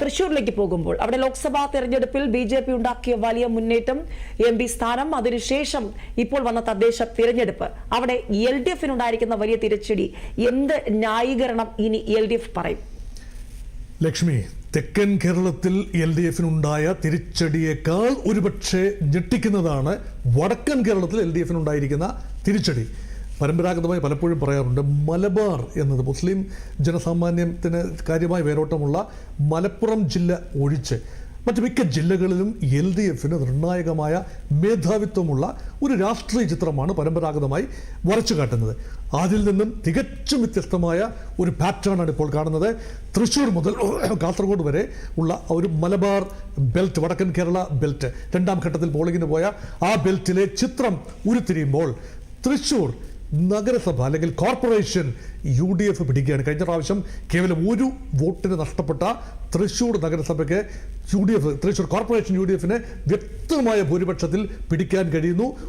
തൃശൂരിലേക്ക് പോകുമ്പോൾ അവിടെ ലോക്സഭാ തെരഞ്ഞെടുപ്പിൽ ബി ജെ പി ഉണ്ടാക്കിയ വലിയ മുന്നേറ്റം എം പി സ്ഥാനം അതിനുശേഷം ഇപ്പോൾ വന്ന തദ്ദേശ തിരഞ്ഞെടുപ്പ്. അവിടെ എൽ ഡി എഫിനുണ്ടായിരിക്കുന്ന വലിയ തിരച്ചടി എന്ത് ന്യായീകരണം ഇനി എൽ ഡി എഫ് പറയും? ലക്ഷ്മി തെക്കൻ കേരളത്തിൽ എൽ ഡി എഫിനുണ്ടായ തിരിച്ചടിയേക്കാൾ ഒരുപക്ഷെ ഞെട്ടിക്കുന്നതാണ് വടക്കൻ കേരളത്തിൽ എൽ ഡി എഫിനുണ്ടായിരിക്കുന്ന തിരിച്ചടി. പരമ്പരാഗതമായി പലപ്പോഴും പറയാറുണ്ട് മലബാർ എന്നത് മുസ്ലിം ജനസാമാന്യത്തിന് കാര്യമായ വേരോട്ടമുള്ള മലപ്പുറം ജില്ല ഒഴിച്ച് മറ്റ് മിക്ക ജില്ലകളിലും എൽ ഡി എഫിന് നിർണായകമായ മേധാവിത്വമുള്ള ഒരു രാഷ്ട്രീയ ചിത്രമാണ് പരമ്പരാഗതമായി വരച്ചു കാട്ടുന്നത്. അതിൽ നിന്നും തികച്ചും വ്യത്യസ്തമായ ഒരു പാറ്റേണാണ് ഇപ്പോൾ കാണുന്നത്. തൃശ്ശൂർ മുതൽ കാസർഗോഡ് വരെ ഉള്ള ഒരു മലബാർ ബെൽറ്റ് വടക്കൻ കേരള ബെൽറ്റ് രണ്ടാം ഘട്ടത്തിൽ പോളിങ്ങിന് പോയ ആ ബെൽറ്റിലെ ചിത്രം ഉരുത്തിരിയുമ്പോൾ തൃശ്ശൂർ നഗരസഭ അല്ലെങ്കിൽ കോർപ്പറേഷൻ യു ഡി എഫ് പിടിക്കുകയാണ്. കഴിഞ്ഞ പ്രാവശ്യം കേവലം ഒരു വോട്ടിന് നഷ്ടപ്പെട്ട തൃശ്ശൂർ നഗരസഭയ്ക്ക് U D F Thrissur corporation U D എഫിന് വ്യക്തമായ ഭൂരിപക്ഷത്തിൽ പിടിക്കാൻ കഴിയുന്നു.